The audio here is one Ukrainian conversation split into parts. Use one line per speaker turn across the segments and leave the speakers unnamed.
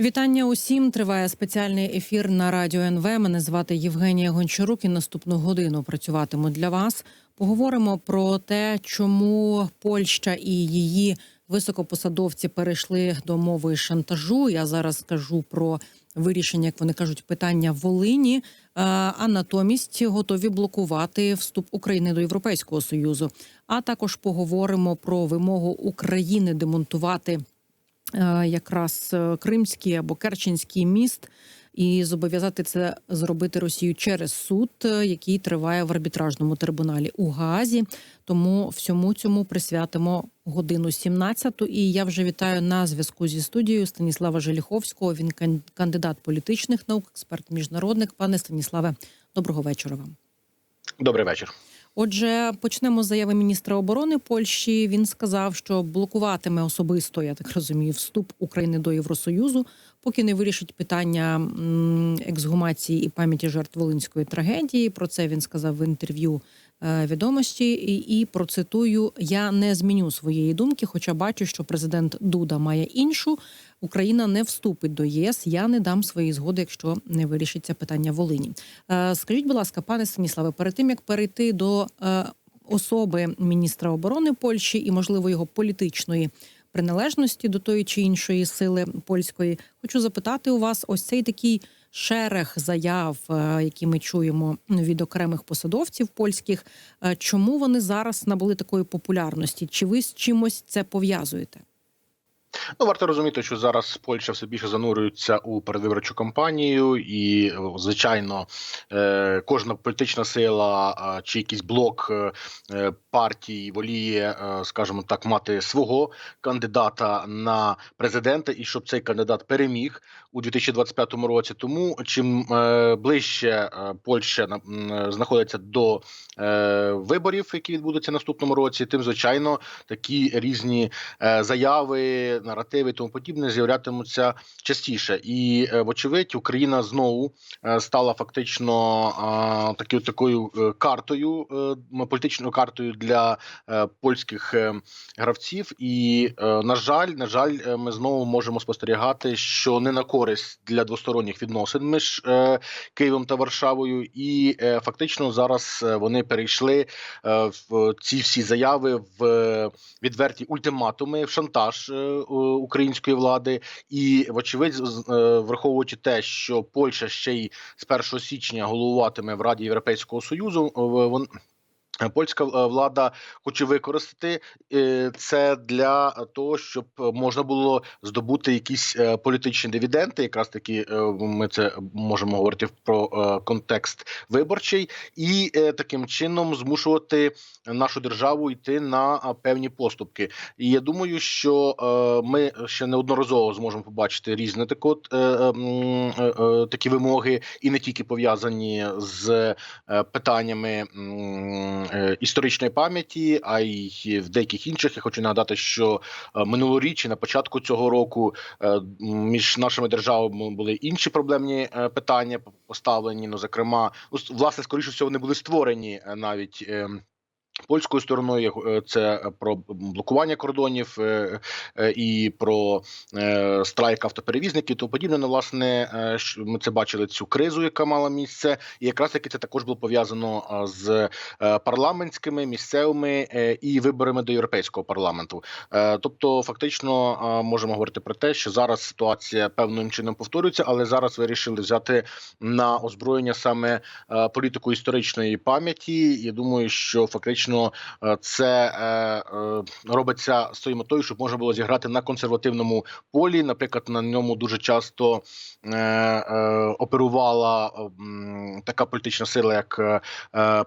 Вітання усім. Триває спеціальний ефір на радіо НВ. Мене звати Євгенія Гончарук і наступну годину працюватиму для вас. Поговоримо про те, чому Польща і її високопосадовці перейшли до мови шантажу. Я зараз скажу про вирішення, як вони кажуть, питання Волині, е, а натомість готові блокувати вступ України до Європейського союзу. А також поговоримо про вимогу України демонтувати якраз е, Кримський або Керченський міст. І зобов'язати це зробити Росію через суд, е, який триває в арбітражному трибуналі у Гаазі. Тому всьому цьому присвятимо годину 17 І я вже вітаю на зв'язку зі студією Станіслава Желіховського. Він кан- кандидат політичних наук, експерт міжнародник. Пане Станіславе, доброго вечора вам.
Добрий вечір.
Отже, почнемо з заяви міністра оборони Польщі. Він сказав, що блокуватиме особисто, я так розумію, вступ України до Євросоюзу, поки не вирішить питання ексгумації і пам'яті жертв волинської трагедії. Про це він сказав в інтерв'ю відомості. І, і процитую: я не зміню своєї думки, хоча бачу, що президент Дуда має іншу. Україна не вступить до ЄС. Я не дам своєї згоди, якщо не вирішиться питання Волині. Е, Скажіть, будь ласка, пане Станіславе, перед тим як перейти до е, особи міністра оборони Польщі і, можливо, його політичної приналежності до тої чи іншої сили польської, хочу запитати у вас ось цей такий шерех заяв, е, які ми чуємо від окремих посадовців польських. Е, Чому вони зараз набули такої популярності? Чи ви з чимось це пов'язуєте?
Ну варто розуміти, що зараз Польща все більше занурюється у передвиборчу кампанію, і звичайно, е, кожна політична сила чи якийсь блок партій воліє, скажімо так, мати свого кандидата на президента, і щоб цей кандидат переміг у 2025 році. Тому чим е, ближче е, Польща на- знаходиться до е, виборів, які відбудуться наступному році, тим звичайно такі різні заяви, наративи тому подібне з'являтимуться частіше. І вочевидь, Україна знову стала фактично такою такою картою, політичною картою для польських гравців. І на жаль, на жаль, ми знову можемо спостерігати, що не на користь для двосторонніх відносин між е, Києвом та Варшавою, і е, фактично зараз е, вони перейшли е, в ці всі заяви в е, відверті ультиматуми, в шантаж е, української влади. І вочевидь, е, враховуючи те, що Польща ще й з 1 січня головуватиме в Раді Європейського Союзу, е, вон. Польська е, влада хоче використати е, це для того, щоб можна було здобути якісь е, політичні дивіденди. Якраз таки ми це можемо говорити про контекст виборчий, і таким чином змушувати нашу державу йти на певні поступки. І я думаю, що ми ще неодноразово зможемо побачити різні так такі вимоги, і не тільки пов'язані з питаннями історичної пам'яті, а й в деяких інших. Я хочу нагадати, що е, минулоріч і на початку цього року е, між нашими державами були інші проблемні е, питання поставлені. Ну, зокрема, ну, власне, скоріше всього, вони були створені е, навіть. Е, Польською стороною е, це про блокування кордонів е, е, і про е, страйк автоперевізників. тому подібне. Ну, власне, е, ми це бачили цю кризу, яка мала місце, і якраз таки це також було пов'язано з е, парламентськими місцевими е, і виборами до європейського парламенту. Е, Тобто, фактично, можемо говорити про те, що зараз ситуація певним чином повторюється, але зараз вирішили взяти на озброєння саме е, політику історичної пам'яті. Я думаю, що фактично е, це е, е, робиться з тою метою, щоб можна було зіграти на консервативному полі. Наприклад, на ньому дуже часто оперувала така політична сила, як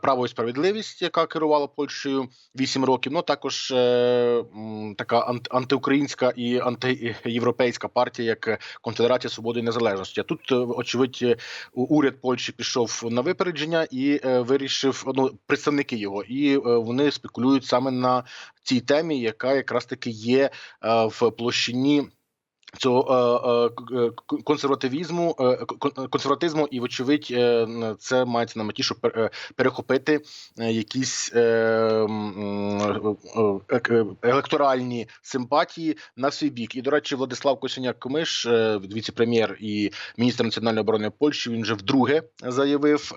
право і справедливість, яка керувала Польщею 8 років. Ну також така ант, антиукраїнська і антиєвропейська партія, як Конфедерація Свободи і Незалежності. Тут, очевидь, уряд Польщі пішов на випередження і вирішив ну, представники його, і вони спекулюють саме на цій темі, яка якраз таки є е, в площині Цього е, е, консервативізму, е, консерватизму, і вочевидь, це мається на меті, щоб перехопити якісь електоральні симпатії на свій бік. І до речі, Владислав Косяняк Комиш, віце-прем'єр і міністр національної оборони Польщі, він вже вдруге заявив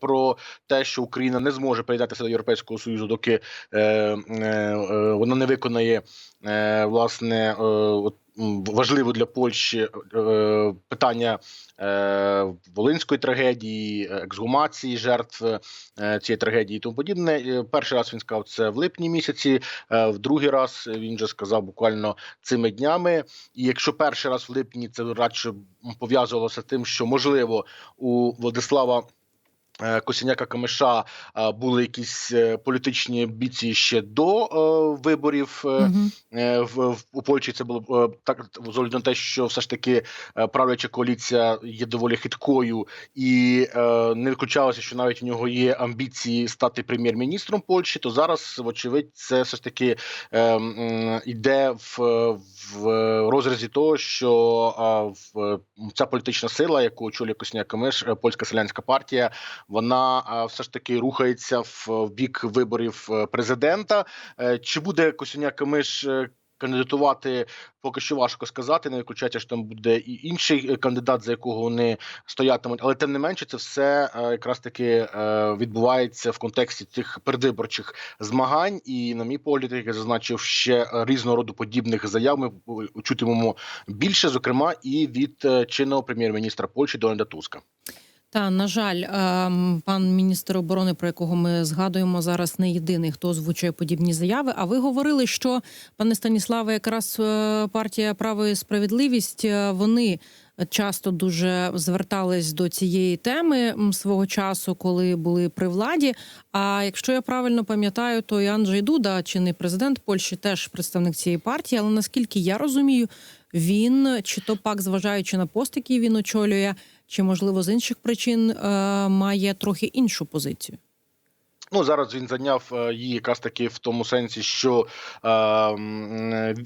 про те, що Україна не зможе приєднатися до Європейського союзу, доки вона не виконає власне от, важливо для Польщі е, питання е, волинської трагедії, ексгумації жертв е, цієї трагедії і тому подібне. Перший раз він сказав це в липні місяці. В другий раз він же сказав буквально цими днями. І якщо перший раз в липні це радше пов'язувалося з тим, що можливо у Владислава. Е, Косіняка Камиша е, були якісь е, політичні амбіції ще до е, виборів. Е, в, в у Польщі це було е, так з огляду на те, що все ж таки правляча коаліція є доволі хиткою, і е, не виключалося, що навіть у нього є амбіції стати прем'єр-міністром Польщі. То зараз, вочевидь, це все ж таки е, іде в, в розрізі того, що в ця політична сила, яку очолює Косняк Камиш, польська селянська партія, вона все ж таки рухається в, бік виборів е, президента. Е, Чи буде Косяняк Камиш е, кандидатувати, поки що важко сказати. Не виключається, що там буде і інший кандидат, за якого вони стоятимуть. Але тим не менше, це все якраз таки відбувається в контексті цих передвиборчих змагань. І, на мій погляд, як я зазначив, ще різного роду подібних заяв ми чутимемо більше, зокрема, і від чинного прем'єр-міністра Польщі Дональда Туска.
Та на жаль, ем, пан міністр оборони, про якого ми згадуємо зараз, не єдиний, хто озвучує подібні заяви. А ви говорили, що пане Станіславе, якраз е, партія право і справедливість е, вони часто дуже звертались до цієї теми свого часу, коли були при владі. А якщо я правильно пам'ятаю, то і Анджей Дуда, чинний президент Польщі, теж представник цієї партії. Але наскільки я розумію, він чи то пак, зважаючи на пост, який він очолює, чи можливо з інших причин е, має трохи іншу позицію.
Ну зараз він зайняв е, її якраз таки в тому сенсі, що е,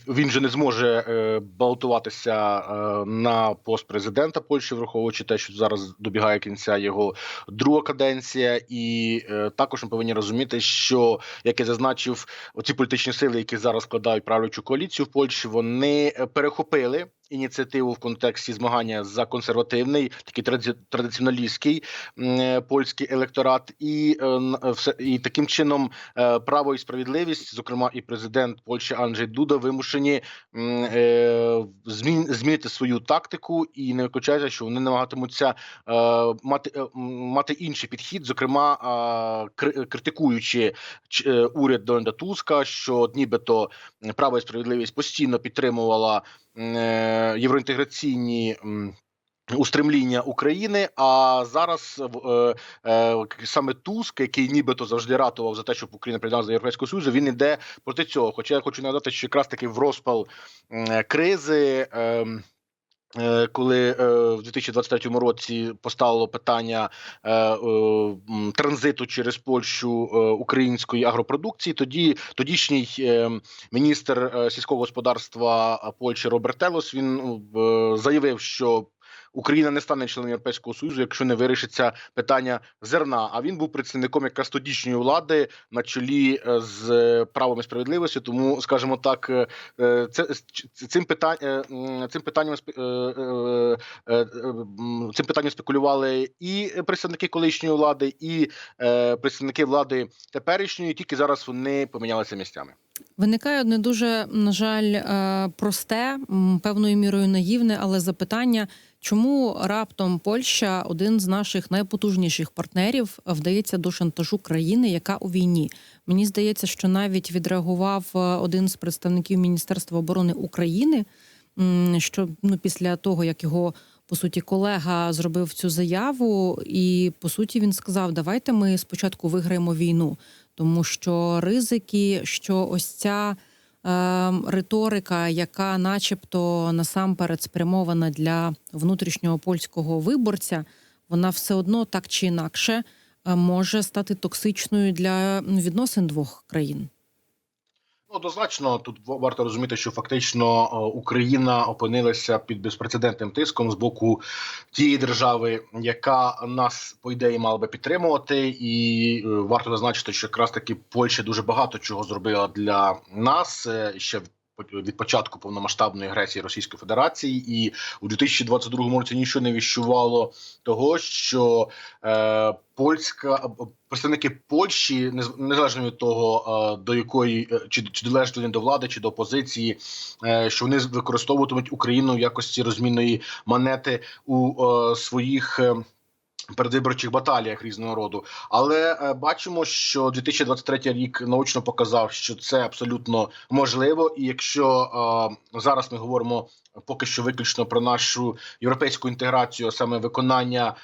він же не зможе е, балотуватися е, на пост президента Польщі, враховуючи те, що зараз добігає кінця його друга каденція, і е, також ми повинні розуміти, що як я зазначив, оці політичні сили, які зараз складають правлячу коаліцію в Польщі, вони е, перехопили. Ініціативу в контексті змагання за консервативний, такий традиціоналістський е, польський електорат, і е, е, і таким чином право і справедливість, зокрема і президент Польщі Анджей Дуда, вимушені змін змінити свою тактику, і не виключається, що вони намагатимуться мати мати інший підхід, зокрема кри- критикуючи ч- уряд Дональда Туска, що нібито право і справедливість постійно підтримувала євроінтеграційні. Устремління України, а зараз е, е, саме Туск, який нібито завжди ратував за те, щоб Україна приєдналася до Європейського Союзу, він іде проти цього. Хоча я хочу нагадати, що якраз таки в розпал е, кризи. Е, Е, Коли е, в 2023 році поставило питання е, е, транзиту через Польщу е, української агропродукції, тоді тодішній е, міністр е, сільського господарства Польщі Роберт Телос він е, заявив, що Україна не стане членом Європейського союзу, якщо не вирішиться питання зерна. А він був представником якраз тодішньої влади на чолі е, з е, правом і справедливістю. Тому, скажімо так, е, це цим питань е, цим питанням цим питанням спекулювали і представники колишньої влади, і представники влади теперішньої. Тільки зараз вони помінялися місцями.
Виникає одне дуже, на жаль, е, просте, певною мірою наївне, але запитання, чому раптом Польща, один з наших найпотужніших партнерів, вдається до шантажу країни, яка у війні. Мені здається, що навіть відреагував е, один з представників Міністерства оборони України, що ну після того як його. По суті, колега зробив цю заяву, і по суті він сказав: давайте ми спочатку виграємо війну, тому що ризики, що ось ця е, риторика, яка, начебто, насамперед спрямована для внутрішнього польського виборця, вона все одно так чи інакше е, може стати токсичною для відносин двох країн.
Ну, Однозначно, тут варто розуміти, що фактично е, Україна опинилася під безпрецедентним тиском з боку тієї держави, яка нас по ідеї мала би підтримувати, і е, варто зазначити, що якраз таки Польща дуже багато чого зробила для нас. Е, ще в- від початку повномасштабної агресії Російської Федерації, і у 2022 році нічого не віщувало того, що е, польська представники Польщі, нез- незалежно від того, е, до якої е, чи, чи належать вони до влади, чи до опозиції, е, що вони використовуватимуть Україну в якості розмінної монети у е, своїх. е, Передвиборчих баталіях різного роду, але е, бачимо, що 2023 рік наочно показав, що це абсолютно можливо. І якщо е, зараз ми говоримо поки що виключно про нашу європейську інтеграцію, саме виконання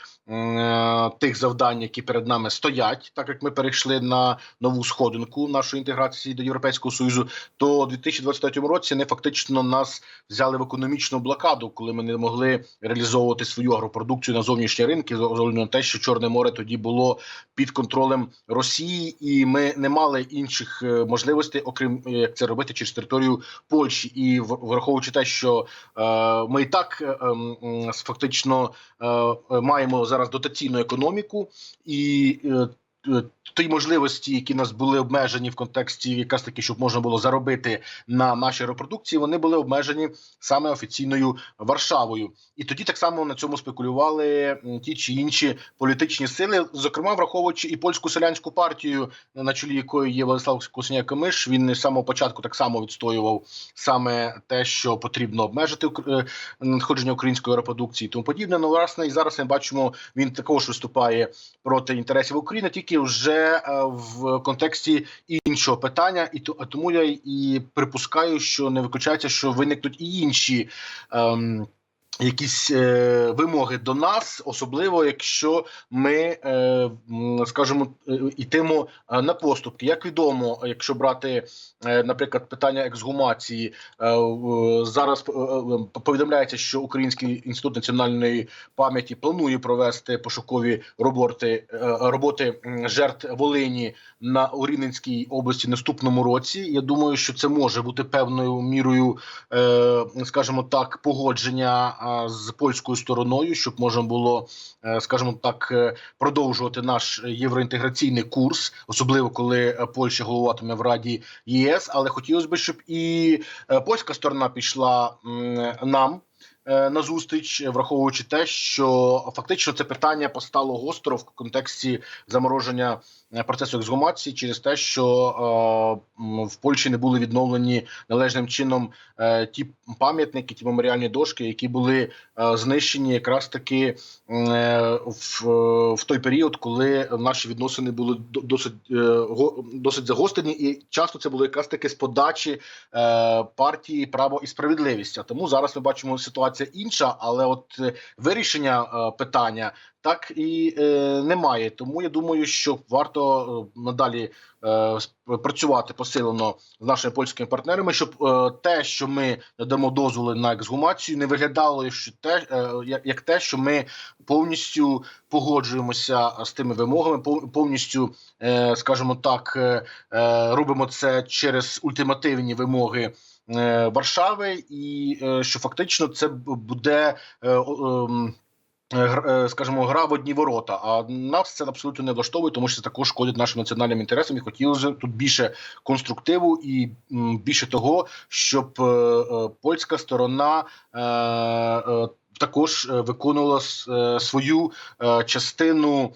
тих завдань, які перед нами стоять, так як ми перейшли на нову сходинку нашої інтеграції до Європейського союзу, то у 2023 році не фактично нас взяли в економічну блокаду, коли ми не могли реалізовувати свою агропродукцію на зовнішні ринки, з огляду на те, що Чорне море тоді було під контролем Росії, і ми не мали інших е, можливостей, окрім е, як це робити через територію Польщі, і враховуючи те, що е, ми і так е, м, фактично е, е, маємо зараз дотаційну економіку і. Ті можливості, які нас були обмежені в контексті, якраз таки, щоб можна було заробити на нашій репродукції, вони були обмежені саме офіційною Варшавою. І тоді так само на цьому спекулювали ті чи інші політичні сили, зокрема враховуючи і польську селянську партію, на чолі якої є Владислав Косняк-Камиш. Він з самого початку так само відстоював саме те, що потрібно обмежити е, надходження української репродукції, тому подібне. Ну власне, і зараз ми бачимо, він також виступає проти інтересів України, тільки вже е, в контексті іншого питання, і тому я і припускаю, що не виключається, що виникнуть і інші. Ем, Якісь е, вимоги до нас, особливо якщо ми е, скажімо, е, йтимо е, на поступки. Як відомо, якщо брати, е, наприклад, питання ексгумації, е, зараз е, е, повідомляється, що Український інститут національної пам'яті планує провести пошукові роботи е, роботи жертв Волині на у області наступному році. Я думаю, що це може бути певною мірою, е, скажімо так, погодження з польською стороною, щоб можна було, е, скажімо так, е, продовжувати наш євроінтеграційний курс, особливо коли е, Польща головатиме в Раді ЄС. Але хотілося б, щоб і польська сторона пішла нам. Е, На зустріч, враховуючи те, що фактично це питання постало гостро в контексті замороження е, процесу ексгумації через те, що е, в Польщі не були відновлені належним чином ті пам'ятники, ті меморіальні дошки, які були знищені якраз таки в, той період, коли наші відносини були до- досить досить загострені, і часто це було якраз таки з подачі партії право і справедливість. А тому зараз ми бачимо ситуація інша, але от е, вирішення е, питання так і е, немає. Тому я думаю, що варто надалі працювати посилено з нашими польськими партнерами, щоб те, що ми надамо дозволи на ексгумацію, не виглядало що те, як, те, що ми повністю погоджуємося з тими вимогами, повністю, скажімо так, робимо це через ультимативні вимоги. Е, Варшави, і е, що фактично це буде е, ем, скажімо, гра в одні ворота. А нас це абсолютно не влаштовує, тому що це також шкодить нашим національним інтересам. І хотілося тут більше конструктиву і більше того, щоб польська сторона. також виконувала свою частину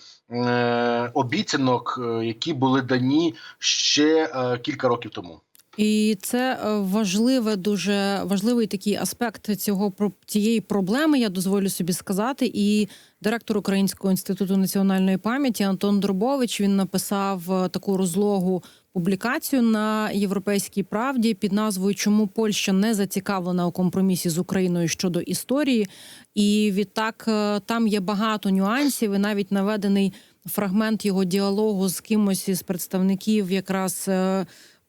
обіцянок, які були дані ще кілька років тому.
І це е, важливе, дуже важливий такий аспект цього цієї проблеми. Я дозволю собі сказати. І директор Українського інституту національної пам'яті Антон Дробович він написав е, таку розлогу публікацію на європейській правді під назвою Чому Польща не зацікавлена у компромісі з Україною щодо історії. І відтак е, там є багато нюансів, і навіть наведений фрагмент його діалогу з кимось із представників якраз.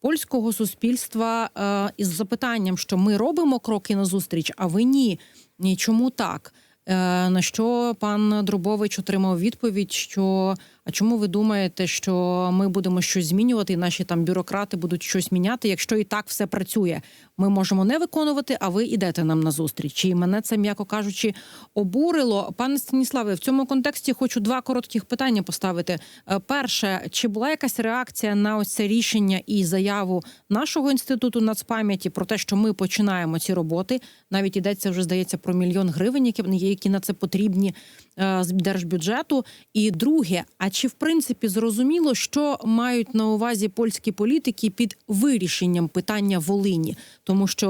Польського суспільства е, із запитанням, що ми робимо кроки назустріч, а ви ні. Ні, чому так? Е, на що пан Друбович отримав відповідь, що А чому ви думаєте, що ми будемо щось змінювати, і наші там бюрократи будуть щось міняти, якщо і так все працює? Ми можемо не виконувати, а ви йдете нам на зустріч. І мене це, м'яко кажучи, обурило. Пане Станіславе, в цьому контексті хочу два коротких питання поставити. Е, Перше, чи була якась реакція на ось це рішення і заяву нашого інституту нацпам'яті про те, що ми починаємо ці роботи? Навіть йдеться вже здається про мільйон гривень, які на це потрібні е, з держбюджету. І друге, а чи в принципі зрозуміло, що мають на увазі польські політики під вирішенням питання Волині? Тому що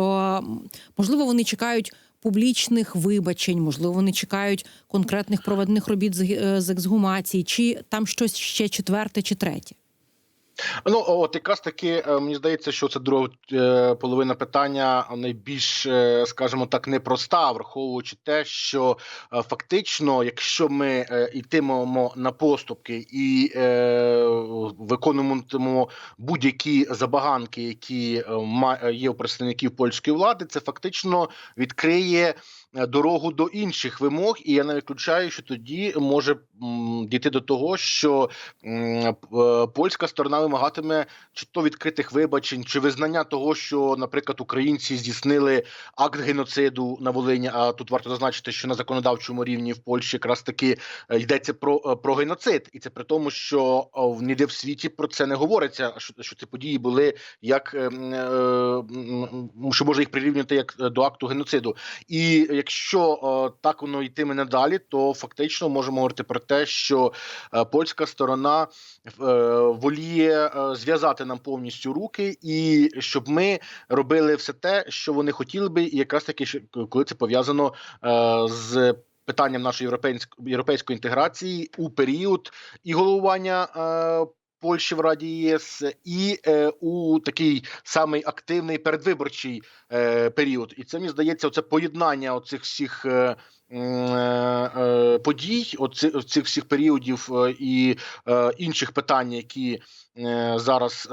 можливо вони чекають. Публічних вибачень, можливо, вони чекають конкретних проведених робіт з, е, ексгумації, чи там щось ще четверте чи третє.
Ну от якраз таки е, мені здається, що це друга е, половина питання найбільш, е, скажімо так, непроста, враховуючи те, що фактично, якщо ми йтимемо на поступки і виконуємо будь-які забаганки, які є у представників польської влади, це фактично відкриє. Е, Дорогу до інших вимог, і я не виключаю, що тоді може дійти до того, що е, польська сторона вимагатиме чи то відкритих вибачень, чи визнання того, що, наприклад, українці здійснили акт геноциду на Волині. А тут варто зазначити, що на законодавчому рівні в Польщі якраз таки е, йдеться про, про геноцид, і це при тому, що ніде в світі про це не говориться. Що, що ці події були як е, м, е, м, що може їх прирівняти як до акту геноциду. І якщо е, так воно йтиме надалі, то фактично можемо говорити про те, що е, польська сторона е, воліє зв'язати нам повністю руки, і щоб ми робили все те, що вони хотіли би, і якраз таки коли це пов'язано з. Питанням нашої європейської європейської інтеграції у період і головування Польщі в Раді ЄС, і е, у такий самий активний передвиборчий е, період. І це мені здається, оце поєднання оцих всіх е, е, е, подій, оці, цих всіх періодів е, і інших питань, які зараз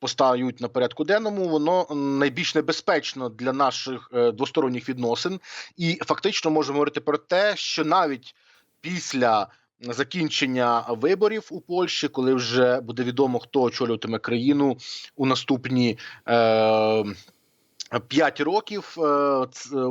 постають на порядку денному, воно найбільш небезпечно для наших двосторонніх відносин, і фактично можемо говорити про те, що навіть після закінчення виборів у Польщі, коли вже буде відомо, хто очолюватиме країну у наступні. Е, П'ять років е,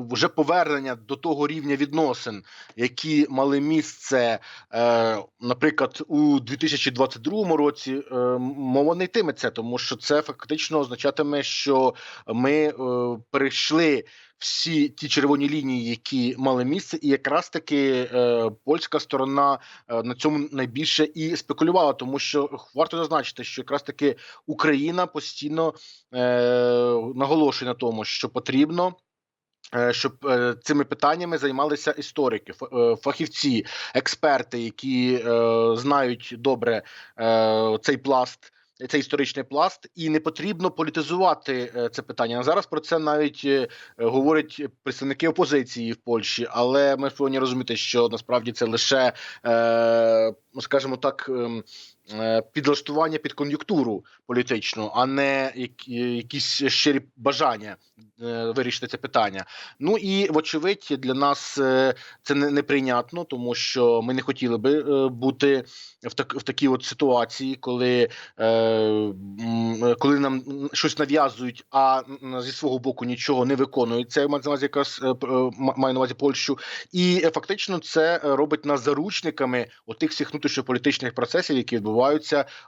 вже повернення до того рівня відносин, які мали місце, е, наприклад, у 2022 році, е, мова не йтиметься, тому що це фактично означатиме, що ми перейшли всі ті червоні лінії, які мали місце, і якраз таки е, польська сторона е, на цьому найбільше і спекулювала, тому що варто зазначити, що якраз таки Україна постійно е, наголошує на тому, що потрібно. е, Щоб е, цими питаннями займалися історики, е, фахівці, експерти, які знають добре цей пласт, цей історичний пласт, і не потрібно політизувати е, це питання. Зараз про це навіть е, говорять представники опозиції в Польщі, але ми повинні розуміти, що насправді це лише, е, ну, скажімо так. Е, Підлаштування під кон'юнктуру політичну, а не якісь щирі бажання е, вирішити це питання. Ну і вочевидь для нас е, це не неприйнятно, тому що ми не хотіли би е, бути в так в такій от ситуації, коли, е, коли нам щось нав'язують, а зі свого боку нічого не виконується. Маю на увазі якраз е, е, маю на увазі Польщу, і е, фактично це е, робить нас заручниками отих всіх внутрішньополітичних процесів, які відбуваються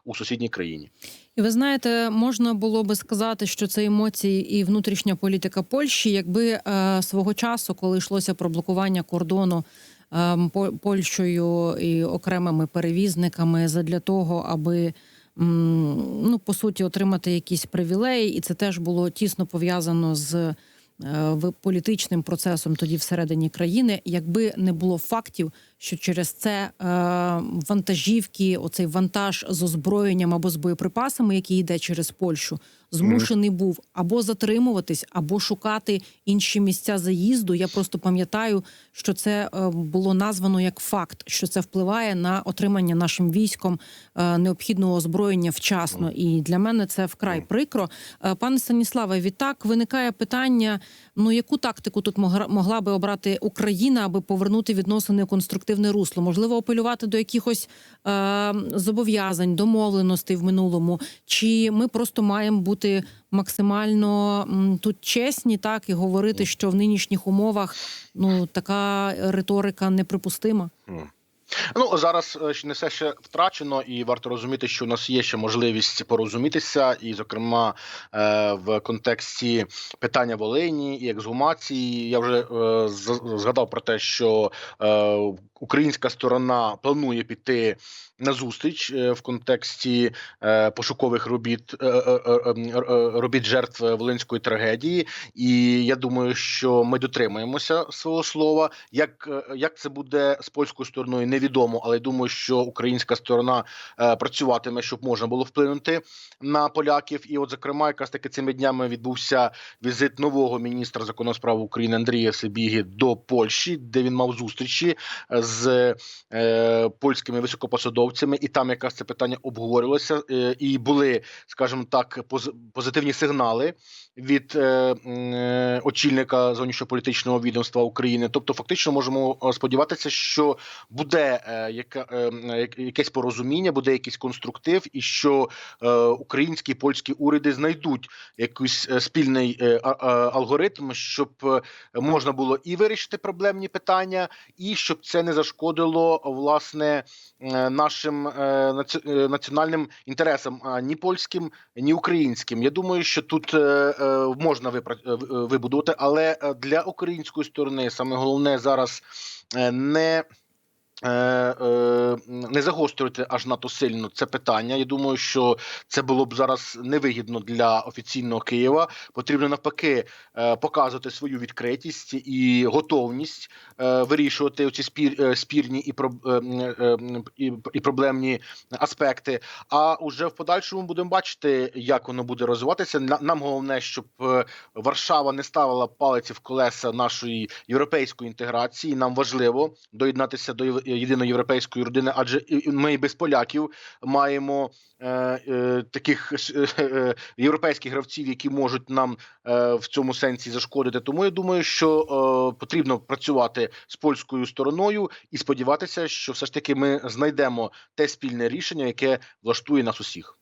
у сусідній країні.
І ви знаєте, можна було би сказати, що це емоції і внутрішня політика Польщі, якби е, свого часу, коли йшлося про блокування кордону е, Польщею і окремими перевізниками, задля того, аби ну по суті отримати якісь привілеї, і це теж було тісно пов'язано з е, політичним процесом тоді всередині країни, якби не було фактів, що через це е, вантажівки, оцей вантаж з озброєнням або з боєприпасами, який йде через Польщу, змушений був або затримуватись, або шукати інші місця заїзду. Я просто пам'ятаю, що це е, було названо як факт, що це впливає на отримання нашим військом е, необхідного озброєння вчасно. І для мене це вкрай прикро. Е, Пане Станіславе, відтак виникає питання: ну яку тактику тут могла, би обрати Україна, аби повернути відносини у конструктивне русло? Можливо, апелювати до якихось е, зобов'язань, домовленостей в минулому, чи ми просто маємо бути максимально м, тут чесні, так і говорити, що в нинішніх умовах ну така риторика неприпустима.
Ну зараз е, не все ще втрачено, і варто розуміти, що у нас є ще можливість порозумітися, і, зокрема, е, в контексті питання Волині і ексгумації. Я вже е, згадав про те, що українська сторона планує піти на зустріч в контексті пошукових робіт робіт жертв волинської трагедії. І я думаю, що ми дотримаємося свого слова. Як, як це буде з польською стороною, невідомо, але думаю, що українська сторона е, працюватиме, щоб можна було вплинути на поляків. І, от, зокрема, якраз таки цими днями відбувся візит нового міністра закону справ України Андрія Сибіги до Польщі, де він мав зустрічі з е, польськими високопосадовцями, і там якраз це питання обговорювалося, е, і були, скажімо так, поз- позитивні сигнали від е, е, очільника зовнішньополітичного відомства України. Тобто, фактично, можемо е, сподіватися, що буде е, яка, е, якесь порозуміння, буде якийсь конструктив, і що е, українські і польські уряди знайдуть якийсь е, спільний е, алгоритм, щоб е, можна було і вирішити проблемні питання, і щоб це не зашкодило власне е, нашим е, наці- е, національним інтересам, ні польським, ні українським. Я думаю, що тут е, е, можна е, е, вибудувати, але е, для української сторони саме головне зараз е, не. Е, е, Не загострювати аж надто сильно це питання. Я думаю, що це було б зараз невигідно для офіційного Києва. Потрібно навпаки е, показувати свою відкритість і готовність вирішувати ці спір, спірні і, і, проблемні аспекти. А уже в подальшому будемо бачити, як воно буде розвиватися. На- Нам головне, щоб Варшава не ставила палиці в колеса нашої європейської інтеграції. Нам важливо доєднатися до єдиної європейської родини, адже ми і без поляків маємо е, е, таких е, е, європейських гравців, які можуть нам е, в цьому сенсі зашкодити. Тому я думаю, що е, потрібно працювати з польською стороною і сподіватися, що все ж таки ми знайдемо те спільне рішення, яке влаштує нас усіх.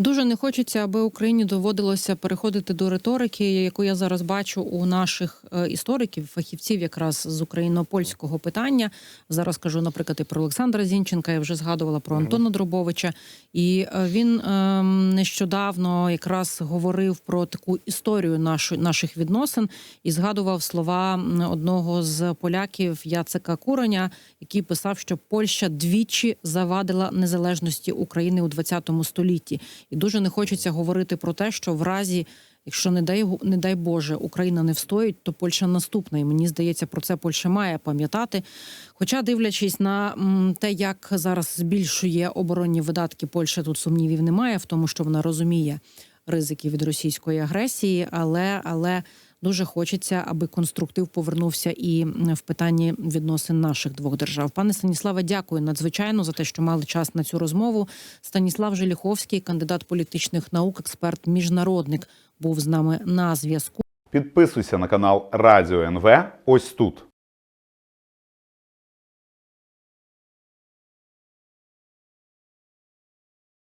Дуже не хочеться, аби Україні доводилося переходити до риторики, яку я зараз бачу у наших е, істориків, фахівців, якраз з україно-польського питання. Зараз кажу, наприклад, і про Олександра Зінченка. Я вже згадувала про Антона Дробовича. І е, він ем, нещодавно якраз говорив про таку історію нашу, наших відносин і згадував слова одного з поляків Яцека Куреня, який писав, що Польща двічі завадила незалежності України у 20 столітті. І дуже не хочеться говорити про те, що в разі, якщо не дай не дай Боже, Україна не встоїть, то Польща наступна. І мені здається, про це Польща має пам'ятати. Хоча, дивлячись на те, як зараз збільшує оборонні видатки, Польща тут сумнівів немає в тому, що вона розуміє ризики від російської агресії, але але. Дуже хочеться, аби конструктив повернувся і в питанні відносин наших двох держав. Пане Станіславе, дякую надзвичайно за те, що мали час на цю розмову. Станіслав Желіховський, кандидат політичних наук, експерт, міжнародник, був з нами на зв'язку.
Підписуйся на канал Радіо НВ ось тут.